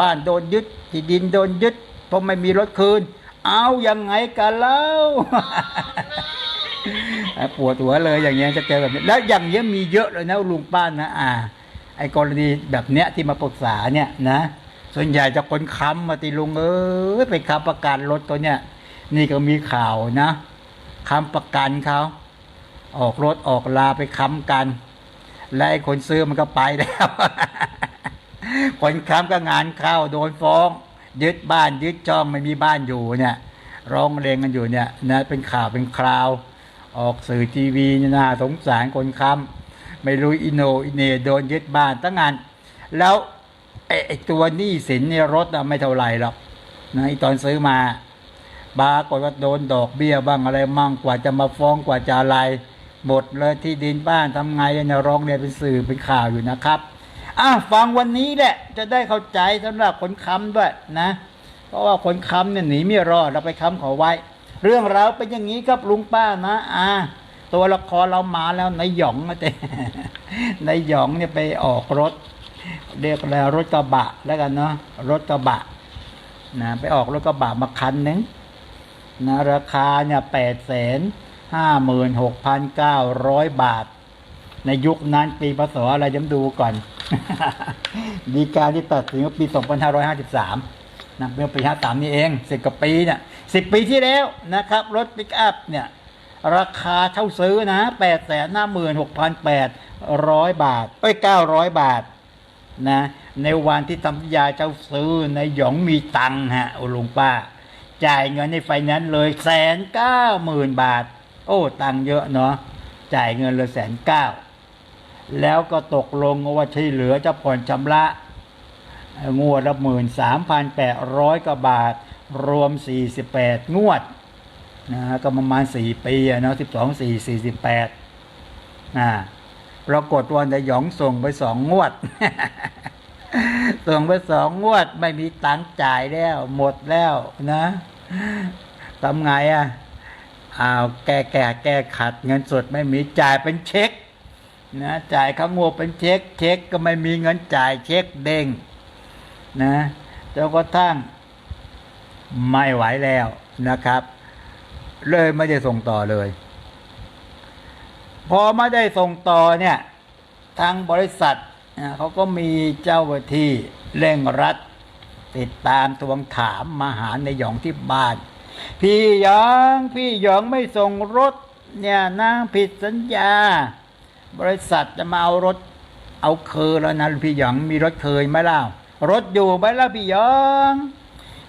บ้านโดนยึดที่ดินโดนยึดเพราะไม่มีรถคืน เอายังไงกันเล่าปวดหัวเลยอย่างเงี้ยจะเจอแบบนี้แล้วอย่างเงี้ยมีเยอะเลยนะลุงป้านะอ่า ไอ้กรณีแบบเนี้ยที่มาปรึกษาเนี่ยนะ ส่วนใหญ่จะคนค้ำมาติลุงเอ้ยไปค้ำประกันรถตัวเนี้ยนี่ก็มีข่าวนะค้ำประกันเขาออกรถออกลาไปค้ำกัน และไอ้คนซื้อมันก็ไปแล้ว คนค้ำก็งานเข้าโดนฟ้อง ยึดบ้านยึดจองไม่มีบ้านอยู่เนี่ยร้องเรียนกันอยู่เนี่ยนะเป็นข่าวเป็นคราว ออกสื่อทีวีน่าสงสารคนค้ำไม่รู้อินโนอินเนโดนยึดบ้านตั้งงาน แล้วไอ้ไอ้ตัวหนี้สินในรถอะไม่เท่าไหร่หรอกนะไอตอนซื้อมาบากฏว่าโดนดอกเบี้ยบ้างอะไรมั่งกว่าจะมาฟ้องกว่าจะอะไรหมดเลยที่ดินบ้านทำไงเนี่ยร้องเรียนเป็นสื่อเป็นข่าวอยู่นะครับ อะฟังวันนี้แหละ จะได้เข้าใจสำหรับคนค้ำด้วยนะ เพราะว่าคนค้ำเนี่ยหนีไม่รอดเราไปค้ำเขาไว้ เรื่องราวเป็นอย่างนี้ครับลุงป้านะอ่าตัวละครเรามาแล้วนายหยองนะเจ๊นายหยองเนี่ยไปออกรถเรียกอะไรรถกระบะแล้วกันเนาะรถกระบะนะไปออกรถกระบะมาคันหนึ่งนะราคาเนี่ยแปดแสนห้าหมื่นหกพันเก้าร้อยบาท ในยุคนั้นปีพศอะไรจำดูก่อน ดีการที่ตัดสินว่าปี 2553 นะเมื่อปี 53 นี่เองสิบกว่าปีเนี่ยสิบปีที่แล้วนะครับ รถปิกอัพเนี่ย ราคาเช่าซื้อนะแปดแสนห้าหมื่นหกพันแปดร้อยบาทเอ้ยเก้าร้อยบาทนะในวันที่ทำสัญาเจ้าซื้อในหยองมีตังฮะโอลุงป้า จ่ายเงินในไฟนั้นเลยแสนเก้าหมื่นบาท โอ้ ตังเยอะเนาะจ่ายเงินเลยแสนเก้า แล้วก็ตกลงว่าที่เหลือจะผ่อนชำระ งวดละหมื่นสามพันแปดร้อยกว่าบาท รวมสี่สิบแปดงวดนะฮะก็ประมาณสี่ปีเนาะสิบสองสี่สี่สิบแปดนะปรากฏว่าในหยองส่งไปสองงวด ส่งไปสองงวดไม่มีตังค์จ่ายแล้ว หมดแล้วนะทำไงอะอ้าวแก้แก้แก้ขัดเงินสดไม่มีจ่ายเป็นเช็ค นะจ่ายข้างงวเป็นเช็ค เช็คก็ไม่มีเงินจ่ายเช็คเด้งนะจนกระทั่งไม่ไหวแล้วนะครับ เลยไม่ได้ส่งต่อเลย พอไม่ได้ส่งต่อเนี่ยทางบริษัทเขาก็มีเจ้าหน้าที่เร่งรัด ติดตามทวงถามมาหาในหยองที่บ้าน พี่หยองพี่หยองไม่ส่งรถเนี่ยนะผิดสัญญา บริษัทจะมาเอารถ เอาเคอแล้วนะพี่หยองมีรถเคยไหมเล่ารถอยู่ไหมล่ะพี่หยอง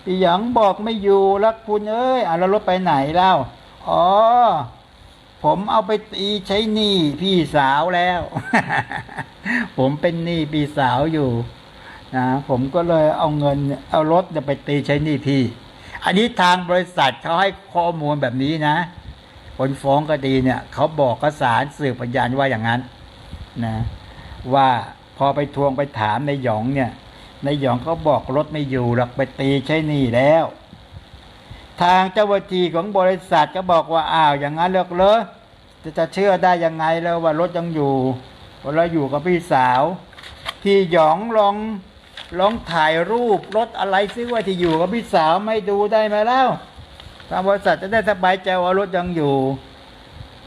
พี่หยองบอกไม่อยู่แล้วคุณเอ้ยอะแล้วรถไปไหนเล่าอ๋อผมเอาไปตีใช้หนี้พี่สาวแล้ว ผมเป็นหนี้พี่สาวอยู่นะผมก็เลยเอาเงินเอารถเนี่ยไปตีใช้หนี้พี่ อันนี้ทางบริษัทเขาให้ข้อมูลแบบนี้นะ คนฟ้องคดีเนี่ยเขาบอกกสารสืบพยานว่าอย่างนั้นนะว่าพอไปทวงไปถามในหยองเนี่ยในหยองเขาบอกรถไม่อยู่หรอกไปตีใช้หนี้แล้ว ทางเจ้าหน้าที่ของบริษัทก็บอกว่าอ้าวอย่างนั้นเลิกเลยจะจะเชื่อได้ยังไงแล้วว่ารถยังอยู่เพราะเราอยู่กับพี่สาว พี่หยองลองลองถ่ายรูปรถอะไรซิว่าที่อยู่กับพี่สาวไม่ดูได้ไหมแล้ว ทางบริษัทจะได้สบายใจว่ารถยังอยู่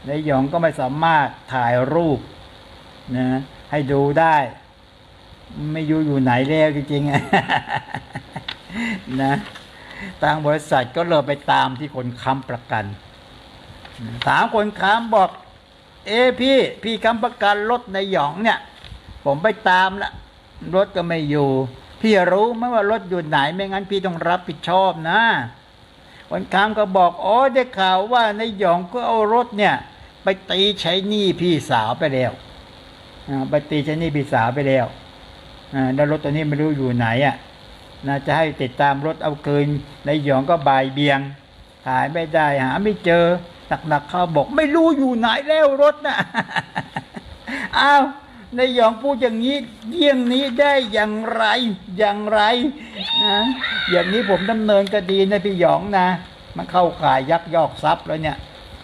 ในหยองก็ไม่สามารถถ่ายรูปนะให้ดูได้ ไม่อยู่อยู่ไหนแล้วจริงๆนะทางบริษัทก็เลยไปตามที่คนค้ำประกันถามคนค้ำบอก เอ้พี่ พี่ค้ำประกันรถในหยองเนี่ย ผมไปตามละรถก็ไม่อยู่ พี่รู้ไหมว่ารถอยู่ไหนไม่งั้นพี่ต้องรับผิดชอบนะ คนค้ำก็บอกอ๋อได้ข่าวว่าในหยองก็เอารถเนี่ย ไปตีใช้หนี้พี่สาวไปแล้วไปตีใช้หนี้พี่สาวไปแล้วแล้วรถตัวนี้ไม่รู้อยู่ไหนอะนะจะให้ติดตามรถเอาคืนในหยองก็บายเบียงหายไม่ได้หาไม่เจอหนักๆเขาบอกไม่รู้อยู่ไหนแล้วรถนะอ้าว ในหยองพูดอย่างนี้เยี่ยงนี้ได้อย่างไรอย่างไรนะอย่างนี้ผมดำเนินคดีนะพี่หยองนะ มันเข้าข่ายยักยอกทรัพย์แล้วเนี่ย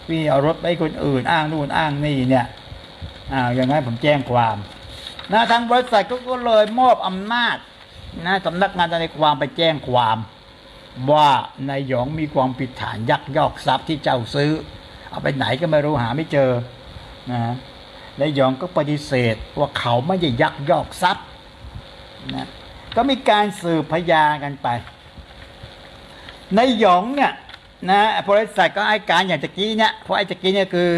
พี่เอารถไปคนอื่นอ้างนู่นอ้างนี่เนี่ยอ้าวอย่างนั้นผมแจ้งความนะทางบริษัทก็ก็เลยมอบอำนาจนะสำนักงานทนายความไปแจ้งความ ว่านายหยองมีความผิดฐานยักยอกทรัพย์ที่เจ้าซื้อ เอาไปไหนก็ไม่รู้หาไม่เจอนะ นายยองก็ปฏิเสธว่าเขาไม่ได้ยักยอกทรัพย์นะก็มีการสืบพยานกันไปในายหยองเนี่ยนะบริษัทก็ให้การอย่างตะกี้เนี่ยเพราะไอ้ตะกี้เนี่ยคือ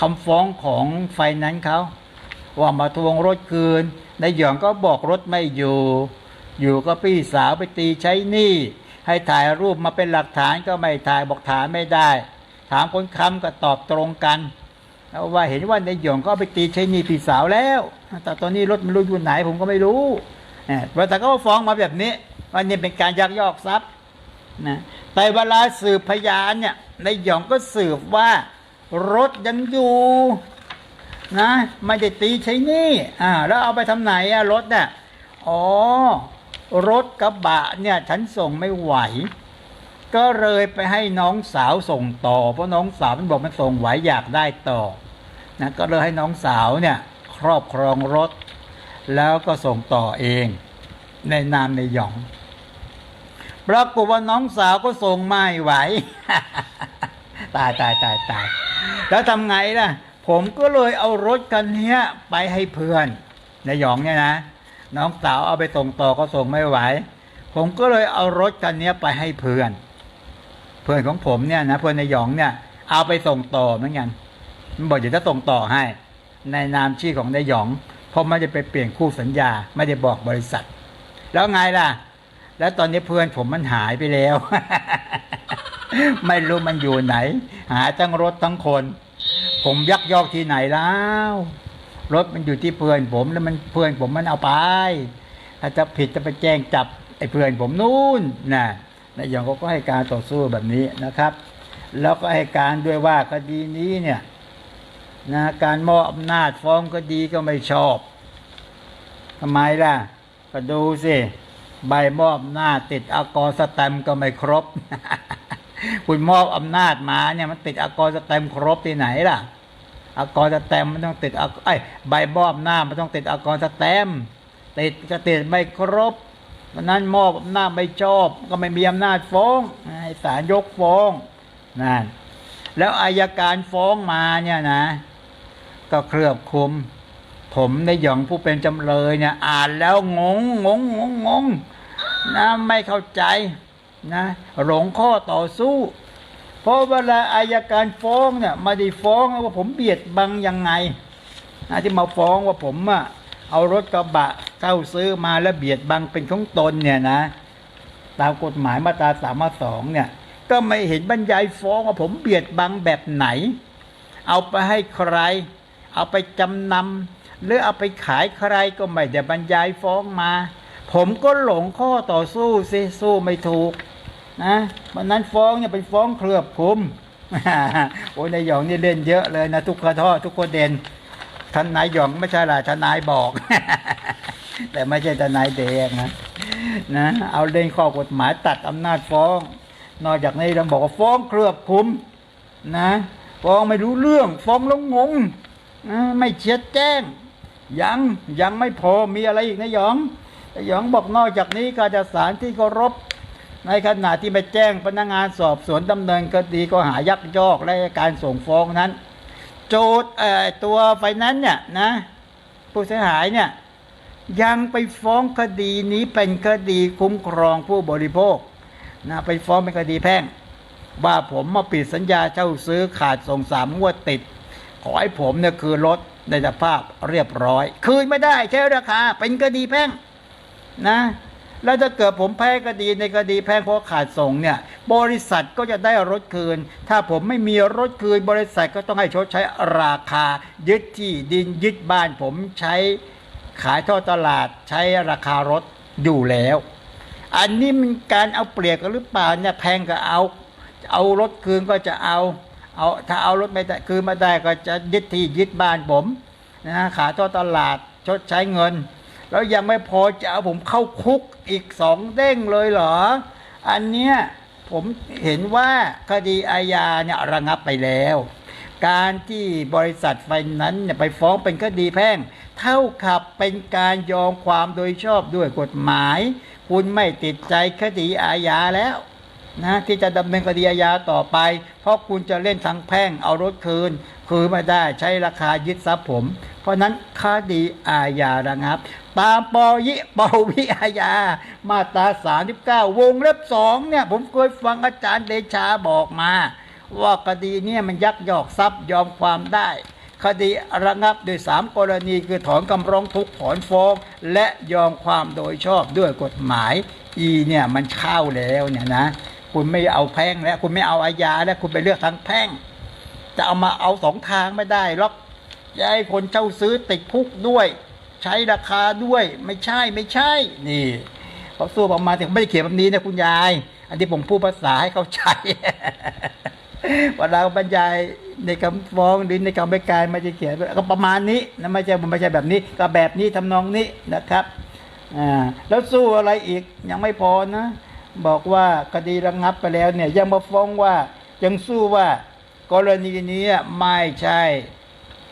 คำฟ้องของไฟนั้นเขาว่ามาทวงรถคืนนายหยองก็บอกรถไม่อยู่ อยู่ก็พี่สาวไปตีใช้หนี้ให้ถ่ายรูปมาเป็นหลักฐานก็ไม่ถ่ายบอกถ่ายไม่ได้ ถามคนค้ำก็ตอบตรงกัน แล้วว่าเห็นว่าในายหยองก็ไปตีใช้นีพี่สาวแล้ว แต่ตอนนี้รถมันรู้อยู่ไหนผมก็ไม่รู้เออบริษัทก็ฟ้องมาแบบนี้ว่านี่เป็นการยักยอกทรัพย์นะแต่เวลาสืบพยานเนี่ยในายหยองก็สืบว่ารถยังอยู่นะไม่ได้ตีใช้นี่อ่าแล้วเอาไปทำไหนอะรถเนี่ยอ๋อรถกระบะเนี่ยฉันส่งไม่ไหว ก็เลยไปให้น้องสาวส่งต่อ เพราะน้องสาวมันบอกมันส่งไหวอยากได้ต่อนะก็เลยให้น้องสาวเนี่ยครอบครองรถ แล้วก็ส่งต่อเอง ในนามในหยองปรากฏว่าน้องสาวก็ส่งไม่ไหว ตายตายตายตายแล้วทำไงล่ะ ผมก็เลยเอารถคันนี้ไปให้เพื่อนในายหยองเนี่ยนะ น้องสาวเอาไปส่งต่อก็ส่งไม่ไหว ผมก็เลยเอารถคันนี้ไปให้เพื่อน เพื่อนของผมเนี่ยนะเพื่อนในายหยองเนี่ยเอาไปส่งต่อเหมือนกันมันบอกเดี๋ยวจะส่งต่อให้ ในนามชื่อของนายหยอง เพราะไม่ได้ไปเปลี่ยนคู่สัญญา ไม่ได้บอกบริษัท แล้วไงล่ะ แล้วตอนนี้เพื่อนผมมันหายไปแล้ว ไม่รู้มันอยู่ไหน หาทั้งรถทั้งคน ผมยักยอกที่ไหนแล้ว รถมันอยู่ที่เพื่อนผมแล้วมันเพื่อนผมมันเอาไป ถ้าจะผิดจะไปแจ้งจับไอ้เพื่อนผมนู่นน่ะ นายหยองเขาก็ให้การต่อสู้แบบนี้นะครับ แล้วก็ให้การด้วยว่าคดีนี้เนี่ยนะการมอบอำนาจฟ้องคดีก็ไม่ชอบทำไมล่ะ ก็ดูสิใบมอบอำนาจติดอากรสแตมก็ไม่ครบ คุณมอบอำนาจมาเนี่ยมันติดอากรสแตมครบที่ไหนล่ะอากรสแตมมันต้องติดอไอ้ใบมอบอำนาจมันต้องติดอากรสแตมติดก็ติดไม่ครบ เพราะนั้นมอบอำนาจไม่ชอบ ก็ไม่มีอำนาจฟ้องให้ศาลยกฟ้องนั่นแล้วอายการฟ้องมาเนี่ยนะ ก็เคลือบคุม ผมในหยองผู้เป็นจำเลยเนี่ย อ่านแล้วงงงงงงงนะไม่เข้าใจนะหลงข้อต่อสู้ เพราะเวลาอายการฟ้องเนี่ยมาได้ฟ้องว่าผมเบียดบังยังไงนะที่มาฟ้องว่าผมอะ เอารถกระบะเข้าซื้อมาแล้วเบียดบังเป็นของตนเนี่ยนะ ตามกฎหมายมาตราสามสองเนี่ย ก็ไม่เห็นบรรยายฟ้องว่าผมเบียดบังแบบไหน เอาไปให้ใคร เอาไปจำนำหรือเอาไปขายใครก็ไม่ได้บรรยายฟ้องมา ผมก็หลงข้อต่อสู้สิสู้ไม่ถูกนะวันนั้นฟ้องเนี่ยเป็นฟ้องเคลือบคุมโอ้ยนายหยองนี่เล่นเยอะเลยนะทุกข้อทอทุกคนเด่น ทนายหยองไม่ใช่ล่ะทนายบอก แต่ไม่ใช่ทนายเด็กนะนะเอาเล่นข้อกฎหมายตัดอำนาจฟ้อง นอกจากนี้ยังบอกว่าฟ้องเคลือบคุมนะฟ้องไม่รู้เรื่อง ฟ้องล้วงงไม่เชียดแจ้ง ยังยังไม่พอมีอะไรอีกนะหยองแต่หยองบอกนอกจากนี้ก็จะสารที่เคารพในขณะที่ไปแจ้งพนักงานสอบสวนดำเนินคดีก็หายักยอกและการส่งฟ้องนั้น โจทย์เออตัวไฟนั้นเนี่ยนะผู้เสียหายเนี่ยยังไปฟ้องคดีนี้เป็นคดีคุ้มครองผู้บริโภคนะไปฟ้องเป็นคดีแพ่ง ว่าผมมาปิดสัญญาเช่าซื้อขาดส่งสามงวดติด ขอให้ผมเนี่ยคือรถในสภาพเรียบร้อย คืนไม่ได้ใช้ราคาเป็นคดีแพ่งนะ แล้วถ้าเกิดผมแพ้คดีในคดีแพ่งเพราะขาดส่งเนี่ย บริษัทก็จะได้รถคืน ถ้าผมไม่มีรถคืน บริษัทก็ต้องให้ชดใช้ราคา ยึดที่ดินยึดบ้านผมใช้ขายท่อตลาดใช้ราคารถอยู่แล้ว อันนี้มันการเอาเปรียบกันหรือเปล่าเนี่ยแพงก็เอา เอารถคืนก็จะเอาเอาถ้าเอารถไม่ได้คืนมาได้ก็จะยึดที่ยึดบ้านผมนะขายท่อตลาดชดใช้เงิน แล้วยังไม่พอจะเอาผมเข้าคุก อีกสองเด้งเลยเหรอ อันเนี้ยผมเห็นว่าคดีอาญาเนี่ยระงับไปแล้ว การที่บริษัทไฟนั้นเนี่ยไปฟ้องเป็นคดีแพ่ง เท่ากับเป็นการยอมความโดยชอบด้วยกฎหมาย คุณไม่ติดใจคดีอาญาแล้วนะที่จะดำเนินคดีอาญาต่อไป เพราะคุณจะเล่นทางแพ่งเอารถคืน คือไม่ได้ใช้ราคายึดทรัพย์ผม เพราะนั้นคดีอาญาระงับ ตามปอยิปาวิอาญา มาตรา39วงเล็บสองเนี่ย ผมเคยฟังอาจารย์เดชาบอกมา ว่าคดีเนี่ยมันยักยอกทรัพย์ยอมความได้ คดีระงับโดยสามกรณีคือถอนคำร้องทุกข์ถอนฟ้อง และยอมความโดยชอบด้วยกฎหมาย อีเนี่ยมันเข้าแล้วเนี่ยนะ คุณไม่เอาแพ่งแล้ว คุณไม่เอาอาญาแล้วคุณไปเลือกทางแพ่ง จะเอามาเอาสองทางไม่ได้หรอกจะให้คนเช่าซื้อติดคุกด้วย ใช้ราคาด้วย ไม่ใช่ไม่ใช่ นี่เขาสู้ออกมาแต่ไม่ได้เขียนแบบนี้นะคุณยาย อันนี้ผมพูดภาษาให้เข้าใจเวลาบรรยายในคำฟ้องหรือในคำให้การไม่จะเขียนก็ประมาณนี้นะไม่ใช่ไม่ใช่แบบนี้ ก็แบบนี้ทำนองนี้นะครับอ่าแล้วสู้อะไรอีกยังไม่พอนะ บอกว่าคดีระงับไปแล้วเนี่ยยังมาฟ้องว่ายังสู้ว่ากรณีนี้ไม่ใช่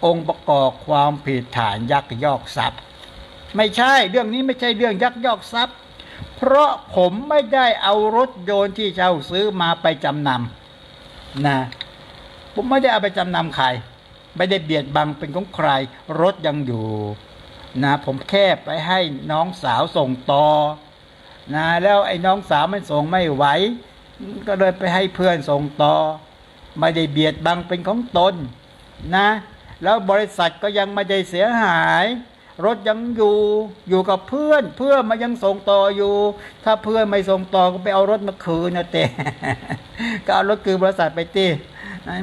องค์ประกอบความผิดฐานยักยอกทรัพย์ ไม่ใช่เรื่องนี้ไม่ใช่เรื่องยักยอกทรัพย์ เพราะผมไม่ได้เอารถยนต์ที่เช่าซื้อมาไปจำนำนะผมไม่ได้เอาไปจำนำใครไม่ได้เบียดบังเป็นของใคร รถยังอยู่นะผมแค่ไปให้น้องสาวส่งต่อนะแล้วไอ้น้องสาวมันส่งไม่ไหว ก็เลยไปให้เพื่อนส่งต่อ ไม่ได้เบียดบังเป็นของตนนะ แล้วบริษัทก็ยังไม่ได้เสียหาย รถยังอยู่อยู่กับเพื่อน เพื่อนมายังส่งต่ออยู่ ถ้าเพื่อนไม่ส่งต่อก็ไปเอารถมาคืนนะเต้ก็เอารถคืนบริษัทไปตี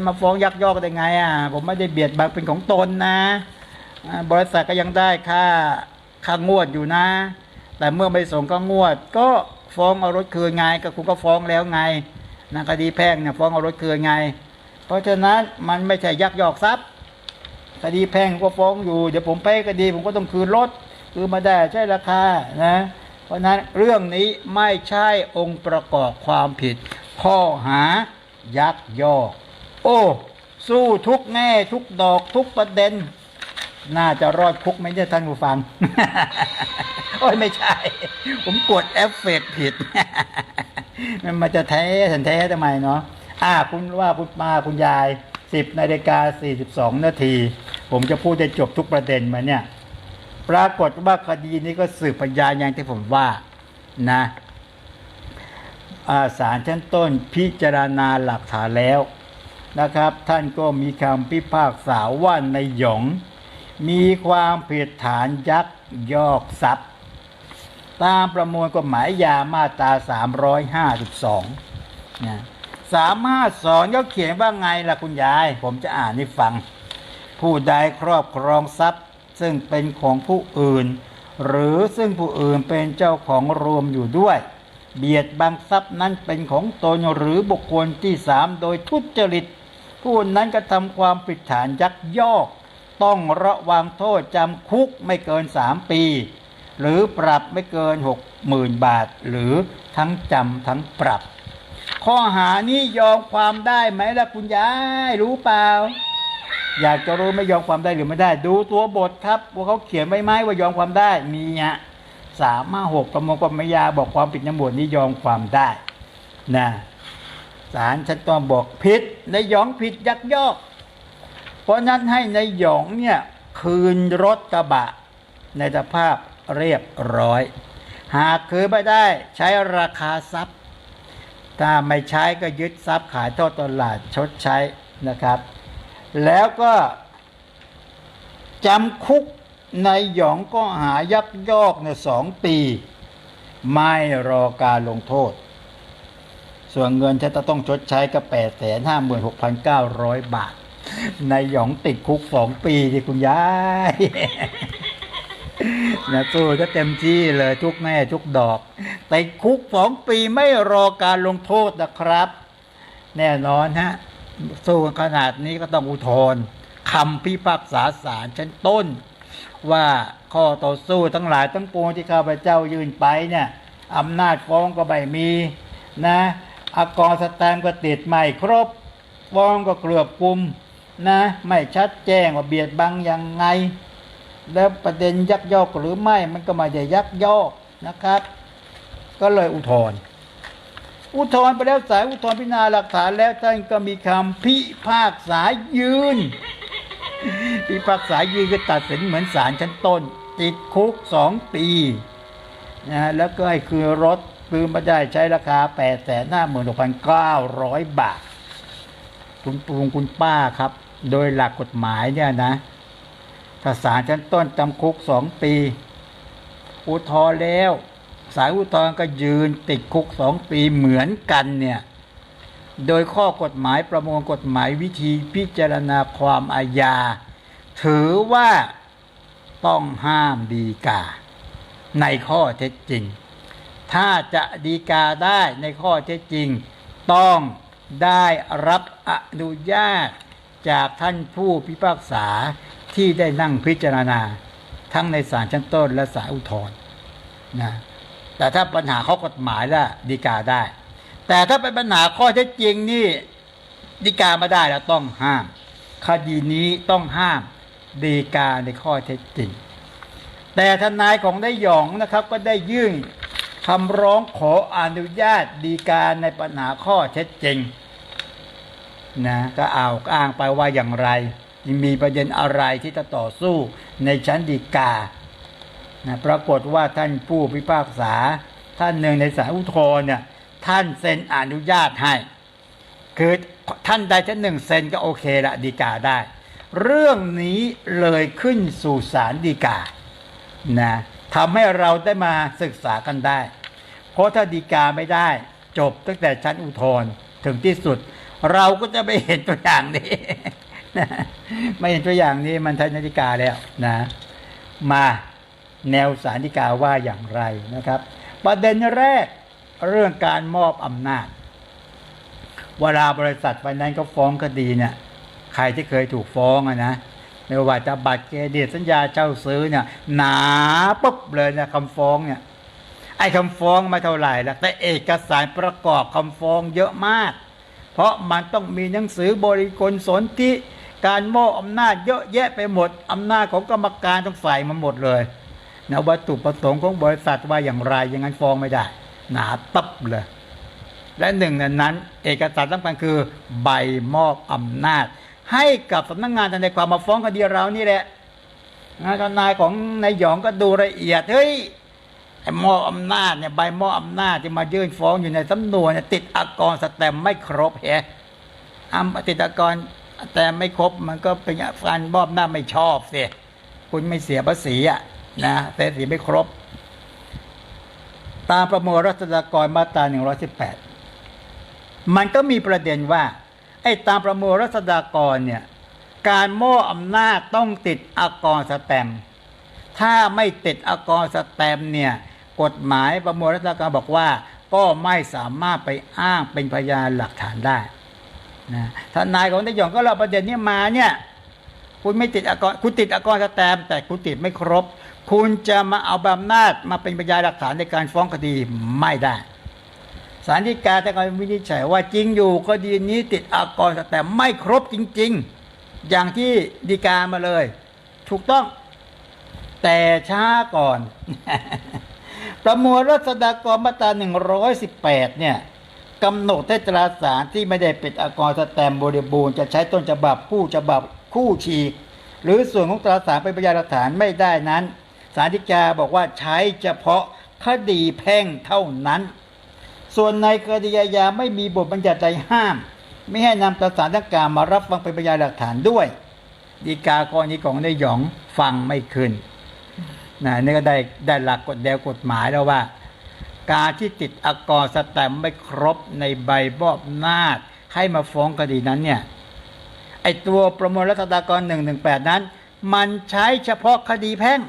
มาฟ้องยักยอกได้ไงอะผมไม่ได้เบียดบังเป็นของตนนะ บริษัทก็ยังได้ค่าค่างวดอยู่นะ แต่เมื่อไม่ส่งก็งวด ก็ฟ้องเอารถคืนไงก็คุณก็ฟ้องแล้วไงนะคดีแพ่งเนี่ยฟ้องเอารถคืนไง เพราะฉะนั้นมันไม่ใช่ยักยอกทรัพย์ คดีแพ่งก็ฟ้องอยู่ เดี๋ยวผมไปคดีผมก็ต้องคืนรถคือมาได้ใช่ราคานะ เพราะนั้นเรื่องนี้ไม่ใช่องค์ประกอบความผิด ข้อหายักยอก โอ้ สู้ทุกแง่ทุกดอกทุกประเด็น น่าจะรอดคุกไหมเนี่ยท่านผู้ฟัง โอ้ยไม่ใช่ ผมกดเอฟเฟกผิด มันมาจะแท้ฉันแท้ทำไมเนาะอ่าคุณว่าคุณมาคุณยายสิบนาฬิกาสี่สิบสองนาที ผมจะพูดจะจบทุกประเด็นมาเนี่ย ปรากฏว่าคดีนี้ก็สืบพยานอย่างที่ผมว่านะาศาลชั้นต้นพิจารณาหลักฐานแล้วนะครับ ท่านก็มีคำพิพากษาว่าในหยอง มีความผิดฐานยักยอกทรัพย์ ตามประมวลกฎหมายยามาตรา 352นะสามารถสอนเขาเขียนว่าไงล่ะคุณยาย ผมจะอ่านให้ฟัง ผู้ใดครอบครองทรัพย์ ซึ่งเป็นของผู้อื่น หรือซึ่งผู้อื่นเป็นเจ้าของรวมอยู่ด้วย เบียดบังทรัพย์นั้นเป็นของตนหรือบุคคลที่สามโดยทุจริต ผู้นั้นกระทำความผิดฐานยักยอก ต้องระวังโทษจำคุกไม่เกินสามปี หรือปรับไม่เกินหกหมื่นบาท หรือทั้งจำทั้งปรับ ข้อหานี้ยอมความได้ไหมล่ะคุณยายรู้เปล่า อยากจะรู้ไม่ยอมความได้หรือไม่ได้ ดูตัวบทครับว่าเขาเขียนไว้ไหมว่ายอมความได้มีอะสามมาหกประมวลกฎหมายาบอกความผิดในหมวดนี้ยอมความได้นะศาลชั้นต้นบอกผิดในหยองผิดยักยอก เพราะนั้นให้ในหยองเนี่ยคืนรถกระบะ ในสภาพเรียบร้อย หากคืนไม่ได้ใช้ราคาทรัพย์ ถ้าไม่ใช้ก็ยึดทรัพย์ขายทอดตลาดชดใช้นะครับ แล้วก็จำคุกในหยองก็หายักยอกในสองปี ไม่รอการลงโทษ ส่วนเงินจะต้องชดใช้ก็แปดแสนห้าหมื่นหกพันเก้าร้อยบาท ในหยองติดคุกสองปีที่คุณยายนะสู้จะเต็มที่เลยทุกแม่ทุกดอกติดคุกสองปีไม่รอการลงโทษนะครับ แน่นอนฮะ สู้ขนาดนี้ก็ต้องอุทธรณ์คำพิพากษาศาลชั้นต้น ว่าข้อต่อสู้ทั้งหลายทั้งปวงที่ข้าพเจ้ายื่นไปเนี่ยอำนาจฟ้องก็ไม่มีนะอากรสแตมก็ติดไม่ครบฟ้องก็เกลือบกลุมนะไม่ชัดแจ้งว่าเบียดบังยังไง แล้วประเด็นยักยอกหรือไม่มันก็ไมาจะยักยอกนะครับ ก็เลยอุทธรณ์ อุทธรณ์ไปแล้วสายอุทธรณ์พิจารณาหลักฐานแล้วท่านก็มีคำพิพากษายืน พิพากษายืนก็ตัดสินเหมือนศาลชั้นต้น ติดคุกสองปีนะแล้วก็ให้คืนรถคืนมาได้ใช้ราคาแปดแสนห้าหมื่นหกพันเก้าร้อยบาท คุณปูงคุณป้าครับ โดยหลักกฎหมายเนี่ยนะถ้าศาลชั้นต้นจำคุกสองปี อุทธรณ์แล้ว สายอุทธรณ์ก็ยืนติดคุกสองปีเหมือนกันเนี่ย โดยข้อกฎหมายประมวลกฎหมายวิธีพิจารณาความอาญา ถือว่าต้องห้ามดีกา ในข้อเท็จจริง ถ้าจะดีกาได้ในข้อเท็จจริง ต้องได้รับอนุญาตจากท่านผู้พิพากษาที่ได้นั่งพิจารณา ทั้งในศาลชั้นต้นและศาลอุทธรณ์นะ แต่ถ้าปัญหาข้อกฎหมายแล้วดีกาได้ แต่ถ้าเป็นปัญหาข้อเท็จจริงนี่ดีกาไม่ได้แล้วต้องห้าม คดีนี้ต้องห้ามดีกาในข้อเท็จจริง แต่ทนายของได้หยองนะครับก็ได้ยื่นคำร้องขออนุญาตดีกาในปัญหาข้อเท็จจริงนะก็เอาอ้างไปว่าอย่างไร มีประเด็นอะไรที่จะต่อสู้ในชั้นดีกา นะปรากฏว่าท่านผู้พิพากษา ท่านหนึ่งในศาลอุทธร์เนี่ยท่านเซ็นอนุญาตให้ คือท่านใดท่านหนึ่งเซ็นก็โอเคละดีกาได้ เรื่องนี้เลยขึ้นสู่ศาลดีกานะทำให้เราได้มาศึกษากันได้ เพราะถ้าดีกาไม่ได้จบตั้งแต่ชั้นอุทธรถึงที่สุด เราก็จะไม่เห็นตัวอย่างนี้ไม่เห็นตัวอย่างนี้มันทันดีกาแล้วนะ มา แนวสารดีกาว่าอย่างไรนะครับ ประเด็นแรกเรื่องการมอบอำนาจ เวลาบริษัทไฟแนนซ์ก็ฟ้องคดีเนี่ยใครที่เคยถูกฟ้องอะนะไม่ว่าจะบัตรเครดิตสัญญาเช่าซื้อเนี่ยหนาปุ๊บเลยนะคำฟ้องเนี่ยไอ้คำฟ้องไม่เท่าไหร่ละแต่เอกสารประกอบคำฟ้องเยอะมาก เพราะมันต้องมีหนังสือบริกลสนที่การมอบอำนาจเยอะแยะไปหมดอำนาจของกรรมการต้องใส่มาหมดเลย นะวัตถุประสงค์ของบริษัทว่าอย่างไรอย่างนั้นฟ้องไม่ได้ หนาตับเลย และหนึ่งในนั้น เอกสารสำคัญคือใบมอบอำนาจ ให้กับสำนักงานทนายความมาฟ้องคดีเรานี่แหละนทนายของนายหยองก็ดูละเอียดเฮ้ยไอ้มอบอำนาจเนี่ยใบมอบอำนาจที่มายื่นฟ้องอยู่ในสำนวนเนี่ยติดอากรสแตมไม่ครบแฮะอำติดอากรแต่ไม่ครบมันก็เป็นการมอบอำนาไม่ชอบเสียคุณไม่เสียภาษีอะ นะแต่สีไม่ครบ ตามประมวลรัษฎากรมาตรา 118 มันก็มีประเด็นว่า ไอ้ตามประมวลรัษฎากรเนี่ย การโมอบอำนาจต้องติดอากรสแตม ถ้าไม่ติดอากรสแตมเนี่ย กฎหมายประมวลรัษฎากรบอกว่าก็ไม่สามารถไปอ้างเป็นพยานหลักฐานได้นะทนายของนายหยองก็เราประเด็นนี้มาเนี่ย คุณไม่ติดอากรคุณติดอากรสแตม แต่คุณติดไม่ครบ คุณจะมาเอาบอำนาจมาเป็นพยานหลักฐานในการฟ้องคดีไม่ได้ศาลฎีกาแต่การวินิจฉัยว่าจริงอยู่คดีนี้ติดอากรแตมป์ไม่ครบจริง ๆ อย่างที่ฎีกามาเลย ถูกต้องแต่ช้าก่อน ประมวลรัษฎากรมาตรา 118 เนี่ยกำหนดให้ตราสารที่ไม่ได้เป็นอากรสแตมบริบูรณ์จะใช้ต้นฉบับคู่ฉบับคู่ฉีก หรือส่วนของตราสารเป็นพยานหลักฐานไม่ได้นั้น ศาลฎีกาบอกว่าใช้เฉพาะคดีแพ่งเท่านั้น ส่วนในคดีอาญาไม่มีบทบัญญัติใดห้าม ไม่ให้นำตราสารดังกาวมารับฟังเป็นพยานหลักฐานด้วยฎีกากรณีของนายหยองฟังไม่ขึ้นนะนี่ก็ได้ได้หลักกฎเดวกฎหมายแล้วว่า การที่ติดอากรสแตมไม่ครบในใบมอบนาจให้มาฟ้องคดีนั้นเนี่ยไอตัวประมวลรัษฎากร 118 นั้น มันใช้เฉพาะคดีแพ่ง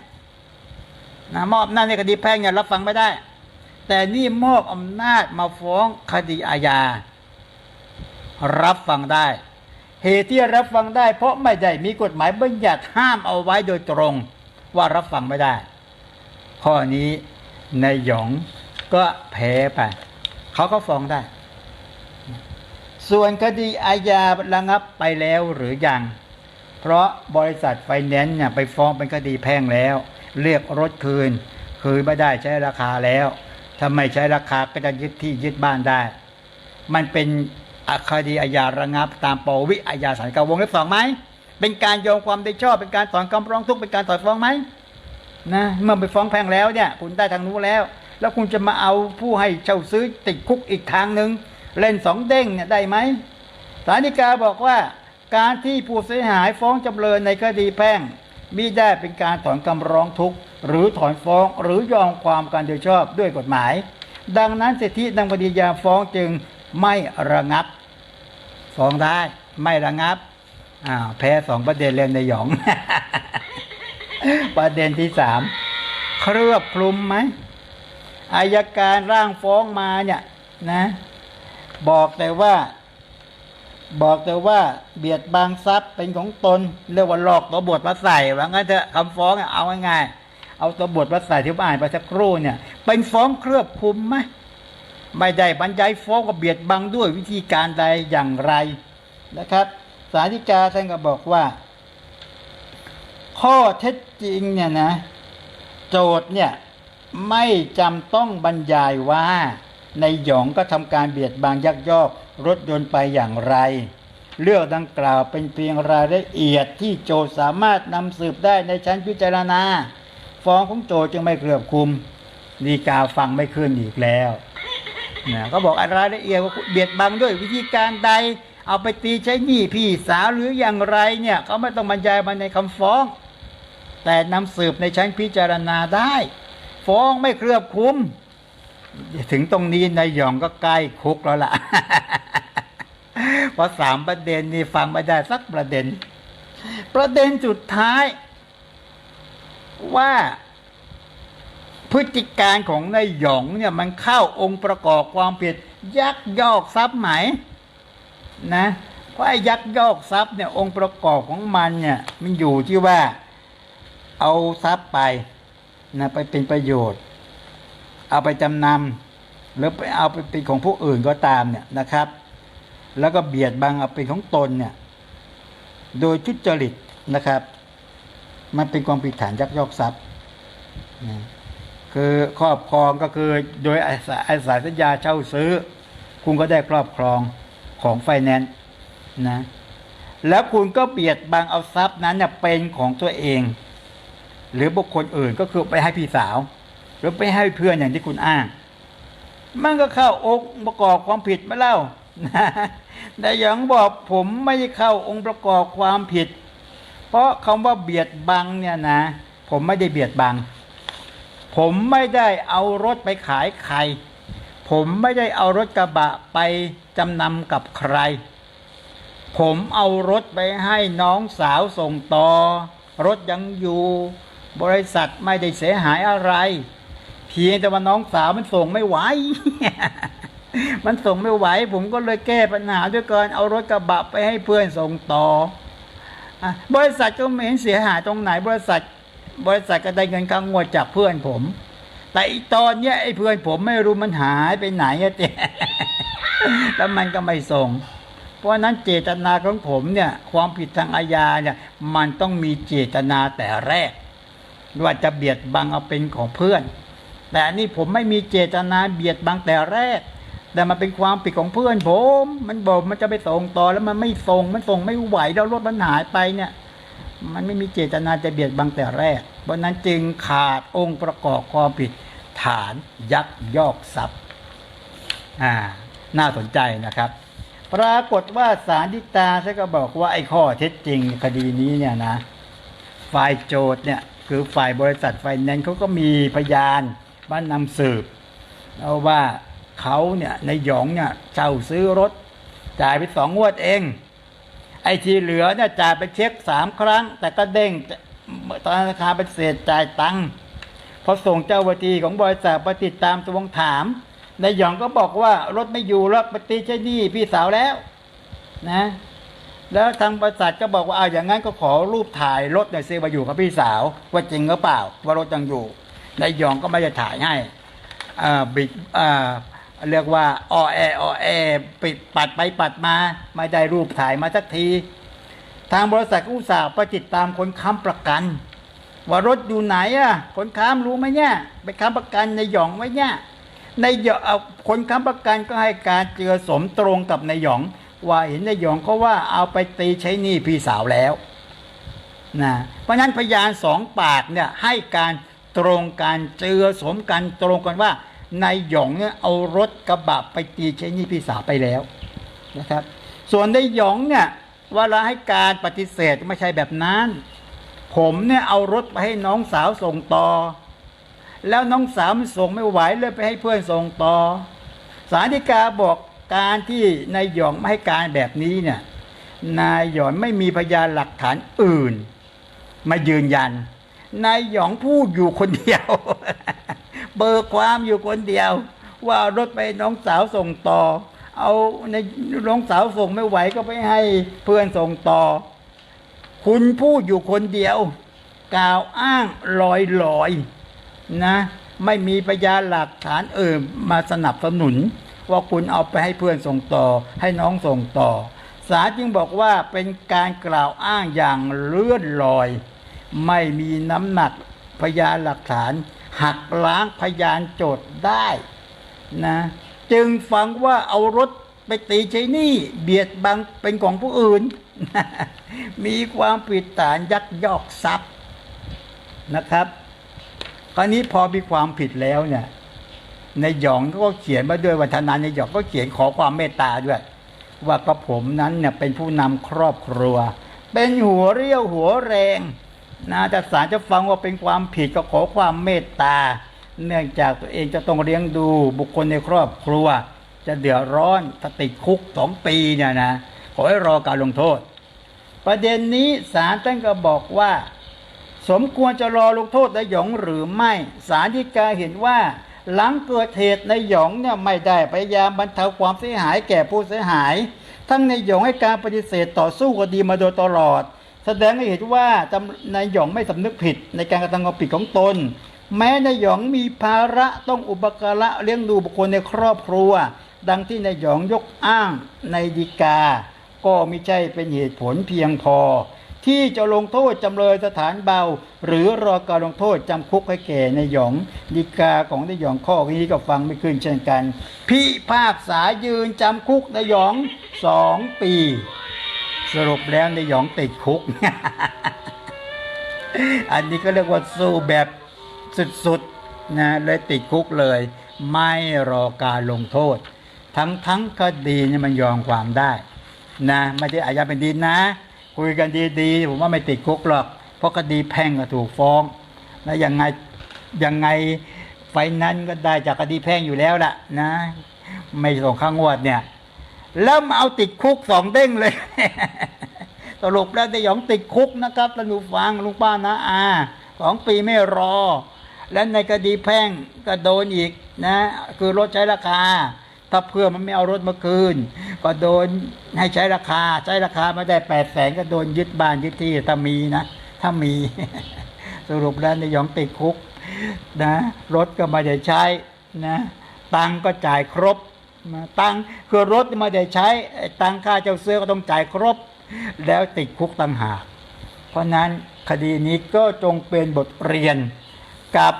นะมอบอำนาจในคดีแพ่งเนี่ยรับฟังไม่ได้ แต่นี่มอบอำนาจมาฟ้องคดีอาญา รับฟังได้ เหตุที่รับฟังได้ เพราะไม่ได้มีกฎหมายบัญญัติห้ามเอาไว้โดยตรง ว่ารับฟังไม่ได้ ข้อนี้นายหยองก็แพ้ไปเขาก็ฟ้องได้ ส่วนคดีอาญาระงับไปแล้วหรือยัง เพราะบริษัทไฟแนนซ์เนี่ยไปฟ้องเป็นคดีแพ่งแล้ว เรียกรถคืน คืนไม่ได้ใช้ราคาแล้วถ้าไม่ใช้ราคาก็จะยึดที่ยึดบ้านได้ มันเป็นอคดีอาญาระงับ ตามปวิอาญาสันกาวงเล็บสองไหมเป็นการยอมความได้ชอบ เป็นการถอนคำร้องทุกข์เป็นการถอนฟ้องไหมนะเมื่อไปฟ้องแพ่งแล้วเนี่ย คุณได้ทางนู้นแล้ว แล้วคุณจะมาเอาผู้ให้เช่าซื้อติดคุกอีกทางหนึ่งเล่นสองเด้งเนี่ยได้ไหมศาลฎีกาบอกว่า การที่ผู้เสียหายฟ้องจำเลยในคดีแพ่ง มิได้เป็นการถอนคำร้องทุกข์หรือถอนฟ้องหรือยอมความการโดยชอบด้วยกฎหมาย ดังนั้นสิทธิทางคดียาฟ้องจึงไม่ระงับ ฟ้องได้ไม่ระงับอ้าวแพ้สองประเด็นเล่นในหยอง ประเด็นที่สามเครือบคลุมไหมอายการร่างฟ้องมาเนี่ยนะ บอกแต่ว่า บอกแต่ว่าเบียดบังทรัพย์เป็นของตนเรียกว่าหลอกตัวบทมาใส่ว่างั้นเถอะคำฟ้องเอาง่ายๆเอาตัวบทมาใส่ที่ผมอ่านไปสักครู่เนี่ย เป็นฟ้องเครือบคุมไหมไม่ได้บรรยายฟ้องกับเบียดบังด้วยวิธีการใดอย่างไรนะครับสาธิกาท่านก็บอกว่า ข้อเท็จจริงเนี่ยนะ โจทย์เนี่ยไม่จำต้องบรรยายว่าในหยองก็ทำการเบียดบังยักยอก รถยนต์ไปอย่างไร เรื่องดังกล่าวเป็นเพียงรายละเอียดที่โจทสามารถนำสืบได้ในชั้นพิจารณา ฟ้องของโจจึงไม่เกลือบคุมดีกาฟังไม่ขึ้นอีกแล้วนะก็บอกรายละเอียดว่าเบียดบังด้วยวิธีการใด เอาไปตีใช้หนี้พี่สาวหรืออย่างไรเนี่ยเขาไม่ต้องบรรยายมาในคำฟ้อง แต่นำสืบในชั้นพิจารณาได้ ฟ้องไม่เคลือบคุม ถึงตรงนี้นายหยองก็ใกล้คุกแล้วล่ะ เพราะสามประเด็นนี้ฟังไม่ได้สักประเด็น ประเด็นสุดท้าย ว่าพฤติการของนายหยองเนี่ยมันเข้าองค์ประกอบความผิด ยักยอกทรัพย์ไหมนะเพราะไอ้ยักยอกทรัพย์เนี่ยองค์ประกอบของมันเนี่ยมันอยู่ที่ว่า เอาทรัพย์ไปนะไปเป็นประโยชน์ เอาไปจำนำหรือไปเอาไปเป็นของผู้อื่นก็ตามเนี่ยนะครับ แล้วก็เบียดบังเอาเป็นของตนเนี่ยโดยทุจริตนะครับ มันเป็นความผิดฐานยักยอกทรัพย์คือครอบครองก็คือโดยอาศัยสัญญาเช่าซื้อ คุณก็ได้ครอบครองของไฟแนนซ์นะแล้วคุณก็เบียดบังเอาทรัพย์นั้นเนี่ยเป็นของตัวเอง หรือบุคคลอื่นก็คือไปให้พี่สาว รือไปให้เพื่อนอย่างที่คุณอ้าง มันก็เข้าองค์ประกอบความผิดมาแล้วนะแต่อย่างบอกผมไม่เข้าองค์ประกอบความผิด เพราะคำว่าเบียดบังเนี่ยนะ ผมไม่ได้เบียดบัง ผมไม่ได้เอารถไปขายใคร ผมไม่ได้เอารถกระบะไปจำนำกับใคร ผมเอารถไปให้น้องสาวส่งต่อ รถยังอยู่ บริษัทไม่ได้เสียหายอะไร พียงแต่ว่าน้องสาวมันส่งไม่ไหว มันส่งไม่ไหว ผมก็เลยแก้ปัญหาด้วยการเอารถกระบะไปให้เพื่อนส่งต่ออบริษัทก็ไม่เห็นเสียหายตรงไหน บริษัท บริษัทก็ได้เงินค่างวดจากเพื่อนผม แต่อีตอนเนี้ยไอ้เพื่อนผมไม่รู้มันหายไปไหนอะเจ๊แล้วมันก็ไม่ส่ง เพราะนั้นเจตนาของผมเนี่ย ความผิดทางอาญาเนี่ยมันต้องมีเจตนาแต่แรก ว่าจะเบียดบังเอาเป็นของเพื่อน แต่อันนี้ผมไม่มีเจตนาเบียดบังแต่แรก แต่มันเป็นความผิดของเพื่อนผม มันบอกมันจะไปส่งต่อแล้วมันไม่ส่ง มันส่งไม่ไหวแล้วรถมันหายไปเนี่ย มันไม่มีเจตนาจะเบียดบังแต่แรก เพราะนั้นจึงขาดองค์ประกอบความผิดฐานยักยอกทรัพย์ อ่า น่าสนใจนะครับ ปรากฏว่าสารดิตาท่านก็บอกว่าไอ้ข้อเท็จจริงคดีนี้เนี่ยนะ ฝ่ายโจทย์เนี่ย คือฝ่ายบริษัทไฟแนนซ์เขาก็มีพยาน บ้านนำสืบเอาว่าเขาเนี่ยในหยองเนี่ยเช่าซื้อรถ จ่ายไปสองงวดเอง ไอ้ที่เหลือเนี่ยจ่ายไปเช็คสามครั้ง แต่ก็เด้งธนาคารเป็นเศษจ่ายตังค์พอส่งเจ้าหน้าที่ของบริษัทไปติดตามทวงถามนายหยองก็บอกว่ารถไม่อยู่แล้วปฏิใช้หนี้พี่สาวแล้วนะ แล้วทางบริษัทก็บอกว่าเอาอย่างนั้นก็ขอรูปถ่ายรถหน่อยซิว่าอยู่กับพี่สาว ว่าจริงหรือเปล่า ว่ารถยังอยู่ นายหยองก็ไม่ได้ถ่ายให้บิดเรียกว่าออแอออแอปิดปัดไปปัดมา ไม่ได้รูปถ่ายมาสักที ทางบริษัทก็อุตสาห์ไปติดตามคนค้ำประกัน ว่ารถอยู่ไหนอะคนค้ำรู้ไหมเนี่ยไปค้ำประกันในหยองไว้เนี่ยในหยองเอาคนค้ำประกันก็ให้การเจือสมตรงกับนายหยอง ว่าเห็นนายหยองเขาว่าเอาไปตีใช้หนี้พี่สาวแล้วนะเพราะฉะนั้นพยานสองปากเนี่ยให้การ ตรงกันเจือสมกันตรงกันว่านายหยองเนี่ยเอารถกระบะไปตีใช้นี้พี่สาไปแล้วนะครับ ส่วนนายหยองเนี่ยเวลาให้การปฏิเสธไม่ใช่แบบนั้น ผมเนี่ยเอารถไปให้น้องสาวส่งต่อ แล้วน้องสาวมันส่งไม่ไหวเลยไปให้เพื่อนส่งต่อ สารดีกาบอกการที่นายหยองไม่ให้การแบบนี้เนี่ยนายหยองไม่มีพยานหลักฐานอื่น มายืนยัน นายหยองพูดอยู่คนเดียว เบิกความอยู่คนเดียว ว่ารถไปน้องสาวส่งต่อ เอาในน้องสาวส่งไม่ไหวก็ไปให้เพื่อนส่งต่อ คุณพูดอยู่คนเดียว กล่าวอ้างลอยลอยนะ ไม่มีพยานหลักฐานเอื่นมาสนับสนุน ว่าคุณเอาไปให้เพื่อนส่งต่อ ให้น้องส่งต่อศาลจึงบอกว่าเป็นการกล่าวอ้างอย่างเลื่อนลอย ไม่มีน้ำหนักพยานหลักฐาน หักล้างพยานโจทย์ได้นะจึงฟังว่าเอารถไปตีใช้นี่เบียดบังเป็นของผู้อื่น มีความผิดฐานยักยอกทรัพย์นะครับคราวนี้พอมีความผิดแล้วเนี่ยในหยองก็เขียนมาด้วยวันทนายในหยองก็เขียนขอความเมตตาด้วย ว่าก็ผมนั้นเนี่ยเป็นผู้นำครอบครัว เป็นหัวเรี่ยวหัวแรง นะแต่ศาลจะฟังว่าเป็นความผิดก็ขอความเมตตา เนื่องจากตัวเองจะต้องเลี้ยงดูบุคคลในครอบครัว จะเดือดร้อนถ้าติดคุกสองปีเนี่ยนะขอให้รอการลงโทษ ประเด็นนี้ศาลท่านก็บอกว่า สมควรจะรอลงโทษนายหยองหรือไม่ศาลฎีกาเห็นว่าหลังเกิดเหตุนายหยองเนี่ยไม่ได้พยายามบรรเทาความเสียหายแก่ผู้เสียหาย ทั้งนายหยองให้การปฏิเสธต่อสู้คดีมาโดยตลอด แสดงให้เห็นว่าจำนายหยองไม่สำนึกผิดในการกระทำความผิดของตน แม้นายหยองมีภาระต้องอุปการะเลี้ยงดูบุคคลในครอบครัว ดังที่นายหยองยกอ้างในฎีกา ก็ไม่ใช่เป็นเหตุผลเพียงพอ ที่จะลงโทษจำเลยสถานเบา หรือรอการลงโทษจำคุกให้แก่นายหยองฎีกาของนายหยองข้อนี้ก็ฟังไม่ขึ้นเช่นกัน พิพากษายืนจำคุกนายหยองสองปี สรุปแล้วในยหยองติดคุก อันนี้ก็เรียกว่าสู้แบบสุดๆนะเลยติดคุกเลย ไม่รอการลงโทษ ทั้งทั้งคดีเนี่ยมันยอมความได้นะไม่ใช่อาญาเป็นดินนะ คุยกันดีๆผมว่าไม่ติดคุกหรอก เพราะคดีแพ่งก็ถูกฟ้อง แล้วยังไงยังไงไฟนั้นก็ได้จากคดีแพ่งอยู่แล้วล่ะนะ ไม่ส่งข้างวดเนี่ย แล้วมาเอาติดคุกสองเด้งเลย สรุปแล้วได้หยองติดคุกนะครับท่านผู้ฟังลุงป้านะอาสองปีไม่รอ และในคดีแพ่งก็โดนอีกนะ คือรถใช้ราคา ถ้าเพื่อมันไม่เอารถมาคืน ก็โดนให้ใช้ราคา ใช้ราคาไม่ได้แปดแสนก็โดนยึดบ้านยึดที่ถ้ามีนะ ถ้ามี สรุปแล้วในยหยองติดคุกนะ รถก็ไม่ได้ใช้นะ ตังค์ก็จ่ายครบ นะตังคือรถไม่ได้ใช้ตังค่าเจ้าเสื้อก็ต้องจ่ายครบ แล้วติดคุกต่างหากเพราะนั้นคดีนี้ก็จงเป็นบทเรียนกับ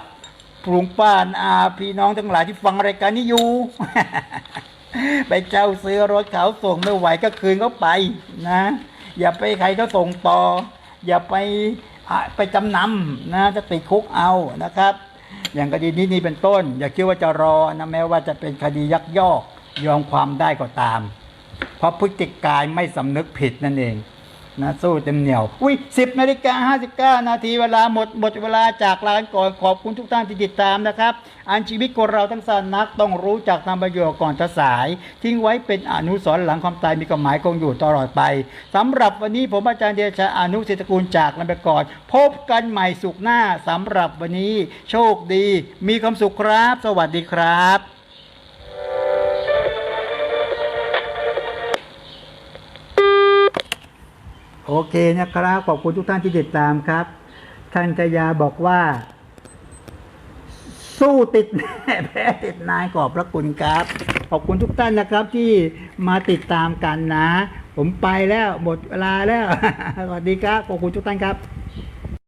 ปรุงป้านอาพี่น้องทั้งหลายที่ฟังรายการนี้อยู่ ไปเจ้าซื้อรถเขาส่งไม่ไหวก็คืนเขาไปนะ อย่าไปใครก็ส่งต่อ อย่าไปไปจำนำนะจะติดคุกเอานะครับ อย่างคดีนี้นี่เป็นต้น อย่าคิดว่าจะรอนะแม้ว่าจะเป็นคดียักยอก ยอมความได้ก็ตาม เพราะพฤติการไม่สำนึกผิดนั่นเองนะสู้เต็มเหนียว อุ้ยสิบนาฬิกาห้าสิบเก้านาทีเวลาหมดหมดเวลาจากลากันก่อนขอบคุณทุกท่านที่ติดตามนะครับ อันชีวิตคนเราทั้งสานนักต้องรู้จักทำประโยชน์ก่อนจะสาย ทิ้งไว้เป็นอนุสรณ์หลังความตายมีความหมายคงอยู่ตลอดไปสำหรับวันนี้ผมอาจารย์เดชาอนุเศรษฐกูลจากลำไปก่อน พบกันใหม่สุขหน้าสำหรับวันนี้ โชคดี มีความสุขครับ สวัสดีครับ โอเคนะครับ ขอบคุณทุกท่านที่ติดตามครับ ท่านกยาบอกว่า สู้ติดแน่แพ้ติดนายขอบพระคุณครับ ขอบคุณทุกท่านนะครับที่มาติดตามกันนะ ผมไปแล้วหมดเวลาแล้ว สวัสดีครับ ขอบคุณทุกท่านครับ